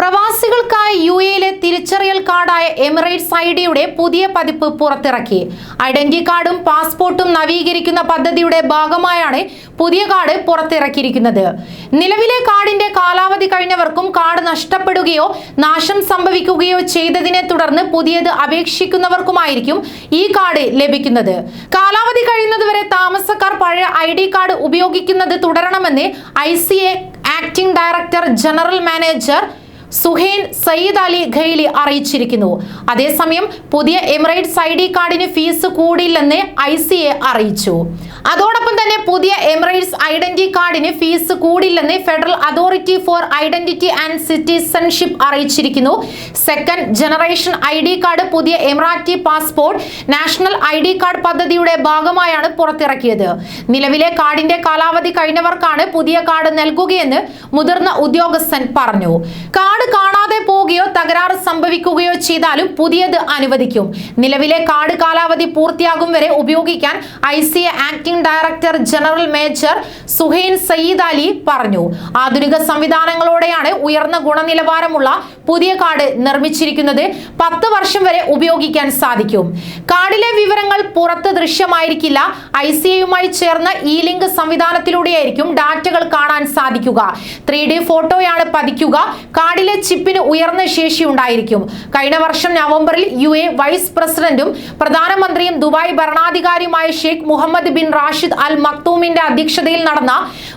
പ്രവാസികൾക്കായി U എയിലെ തിരിച്ചറിയൽ കാർഡായ Emirates I ഡിയുടെ പുതിയ പതിപ്പ് പുറത്തിറക്കി. ഐഡന്റി കാർഡും പാസ്പോർട്ടും നവീകരിക്കുന്ന പദ്ധതിയുടെ ഭാഗമായാണ് പുതിയ കാർഡ് പുറത്തിറക്കിയിരിക്കുന്നത്. നിലവിലെ കാർഡിന്റെ കാലാവധി കഴിഞ്ഞവർക്കും കാർഡ് നഷ്ടപ്പെടുകയോ നാശം സംഭവിക്കുകയോ ചെയ്തതിനെ തുടർന്ന് പുതിയത് അപേക്ഷിക്കുന്നവർക്കുമായിരിക്കും ഈ കാർഡ് ലഭിക്കുന്നത്. കാലാവധി കഴിയുന്നതുവരെ താമസക്കാർ പഴയ ഐ ഡി കാർഡ് ഉപയോഗിക്കുന്നത് തുടരണമെന്ന് I C A acting director general manager Suhail Saeed Ali Khaili അറിയിച്ചിരിക്കുന്നു. അതേസമയം പുതിയ എമിറേറ്റ്സ് ഐ ഡി കാർഡിന് ഫീസ് കൂടില്ലെന്ന് ഐ സി എ അറിയിച്ചു. അതോടൊപ്പം തന്നെ പുതിയ എമിറേറ്റ്സ് ഐഡന്റി കാർഡിന് fees കൂടില്ലെന്ന് federal authority for identity and citizenship അറിയിച്ചിരിക്കുന്നു. Second generation I D card പുതിയ Emirati passport national I D card പദ്ധതിയുടെ ഭാഗമായാണ് പുറത്തിറക്കിയത്. നിലവിലെ കാർഡിന്റെ കാലാവധി കഴിഞ്ഞവർക്കാണ് പുതിയ കാർഡ് നൽകുകയെന്ന് മുതിർന്ന ഉദ്യോഗസ്ഥൻ പറഞ്ഞു. കാർഡ് കാണാതെ പോവുകയോ തകരാറ് സംഭവിക്കുകയോ ചെയ്താലും പുതിയത് അനുവദിക്കും. നിലവിലെ കാർഡ് കാലാവധി പൂർത്തിയാകും വരെ ഉപയോഗിക്കാൻ I C A acting director general major Suhail Saeed Ali പറഞ്ഞു. ആധുനിക സംവിധാനങ്ങളോടെയാണ് ഉയർന്ന ഗുണനിലവാരമുള്ള പുതിയ കാർഡ് നിർമ്മിച്ചിരിക്കുന്നത് പത്ത് വർഷം വരെ ഉപയോഗിക്കാൻ സാധിക്കും. കാർഡിലെ വിവരങ്ങൾ പുറത്ത് ദൃശ്യമായിരിക്കില്ല. ഐ സി എയുമായി ചേർന്ന ഇ ലിങ്ക് സംവിധാനത്തിലൂടെയായിരിക്കും ഡാറ്റകൾ കാണാൻ സാധിക്കുക. ത്രീ ഡി ഫോട്ടോയാണ് പതിക്കുക. കാർഡിലെ ചിപ്പിന് ഉയർന്ന ശേഷി ഉണ്ടായിരിക്കും. കഴിഞ്ഞ വർഷം നവംബറിൽ യു എ വൈസ് പ്രസിഡന്റും പ്രധാനമന്ത്രിയും Dubai ഭരണാധികാരിയുമായ Sheikh Mohammed bin Rashid Al മക്തൂമിന്റെ അധ്യക്ഷതയിൽ നടന്ന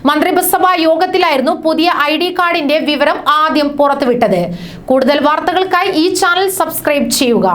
മന്ത്രിസഭാ യോഗത്തിലായിരുന്നു പുതിയ ഐ ഡി കാർഡിന്റെ വിവരം ആദ്യം പുറത്തുവിട്ടത്. കൂടുതൽ വാർത്തകൾക്കായി ഈ ചാനൽ സബ്സ്ക്രൈബ് ചെയ്യുക.